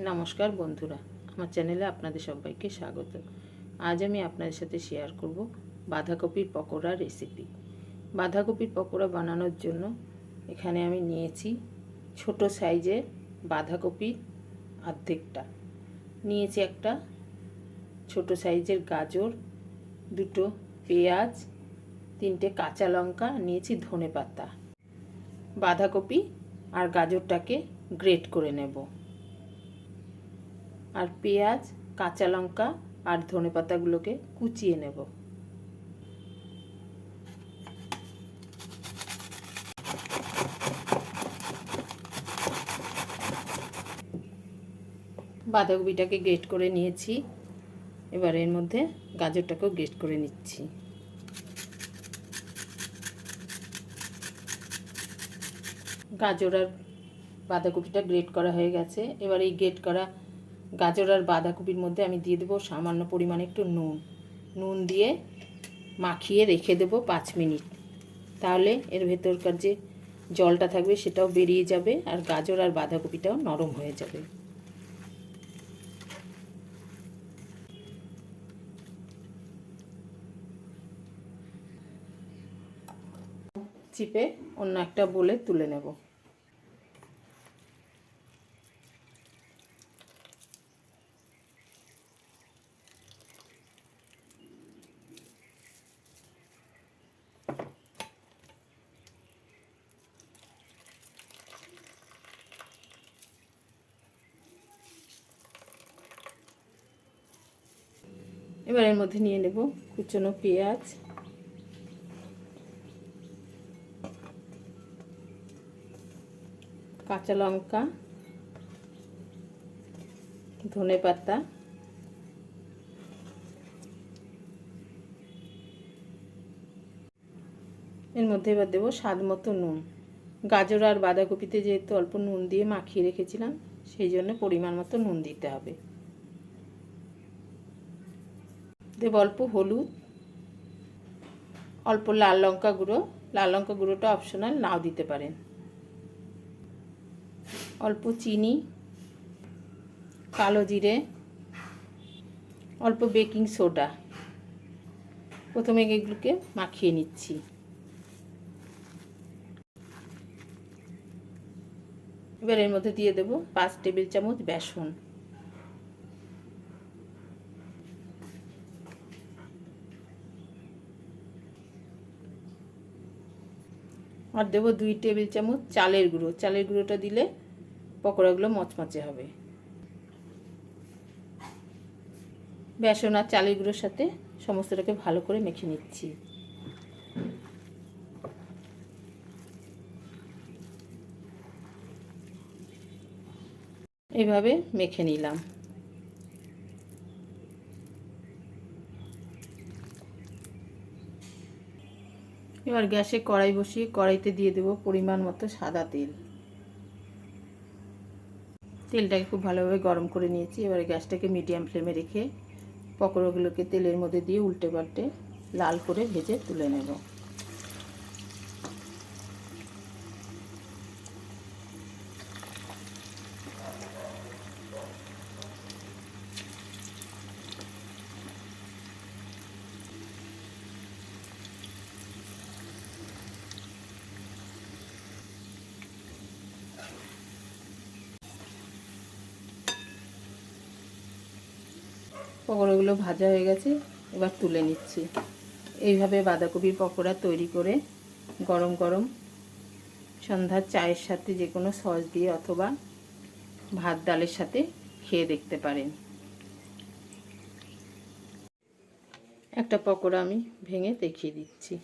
নমস্কার বন্ধুরা, আমার চ্যানেলে আপনাদের সবাইকে স্বাগত। আজ আমি আপনাদের সাথে শেয়ার করব বাঁধাকপির পকোড়া রেসিপি বাঁধাকপির পকোড়া বানানোর জন্য এখানে আমি নিয়েছি ছোট সাইজের বাঁধাকপির অর্ধেকটা। নিয়েছি একটা ছোট সাইজের গাজর, দুটো পেঁয়াজ, তিনটে কাঁচা লঙ্কা, নিয়েছি ধনে পাতা বাঁধাকপি আর গাজরটাকে গ্রেট করে নেব। আর পেঁয়াজ, কাঁচা লঙ্কা আর ধনে পাতাগুলোকে কুচিয়ে নেব। বাঁধাকপিটাকে গ্রেট করে নিয়েছি। এবার এর মধ্যে গাজরটাকেও গ্রেট করে নিচ্ছি। গাজর আর বাঁধাকপিটা গ্রেট করা হয়ে গেছে। এবার এই গ্রেট করা গাজর আর বাঁধাকপির মধ্যে আমি দিয়ে দেবো সামান্য পরিমাণে একটু নুন। নুন দিয়ে মাখিয়ে রেখে দেবো পাঁচ মিনিট। তাহলে এর ভেতরকার যে জলটা থাকবে সেটাও বেরিয়ে যাবে আর গাজর আর বাঁধাকপিটাও নরম হয়ে যাবে। চিপে অন্য একটা বলে তুলে নেব। এবার এর মধ্যে নিয়ে নেব কুচনো পেঁয়াজ। কাঁচা লঙ্কা। ধনে পাতা। এর মধ্যে এবার দেবো স্বাদ মতো নুন। গাজর আর বাঁধাকপিতে যেহেতু অল্প নুন দিয়ে মাখিয়ে রেখেছিলাম, সেই জন্য পরিমাণ মতো নুন দিতে হবে। দেব অল্প হলুদ, অল্প লাল লঙ্কা গুঁড়ো। লাল লঙ্কা গুঁড়োটা অপশনাল নাও দিতে পারেন। অল্প চিনি, কালো জিরে, অল্প বেকিং সোডা। প্রথমে এগুলোকে মাখিয়ে নিচ্ছি। এবার এর মধ্যে দিয়ে দেব পাঁচ টেবিল চামচ বেসন। আর দেবো দুই টেবিল চামচ চালের গুঁড়ো। চালের গুঁড়োটা দিলে পকোড়াগুলো মচমচে হবে। বেসন আর চালের গুঁড়োর সাথে সমস্তটাকে ভালো করে মেখে নিচ্ছি। এইভাবে মেখে নিলাম। এবার গ্যাসে কড়াই বসিয়ে কড়াইতে দিয়ে দেব পরিমাণ মতো সাদা তেল। তেলটাকে খুব ভালোভাবে গরম করে নিয়েছি। এবার গ্যাসটাকে মিডিয়াম ফ্লেমে রেখে পকোড়াগুলোকে তেলের মধ্যে দিয়ে উল্টে পাল্টে লাল করে ভেজে তুলে নেব। পকোড়াগুলো ভাজা হয়ে গেছে, এবার তুলে নিচ্ছি। এইভাবে বাঁধাকপির পকোড়া তৈরি করে গরম গরম সন্ধ্যার চায়ের সাথে যে কোনো সস দিয়ে অথবা ভাত ডালের সাথে খেয়ে দেখতে পারেন। একটা পকোড়া আমি ভেঙে দেখিয়ে দিচ্ছি।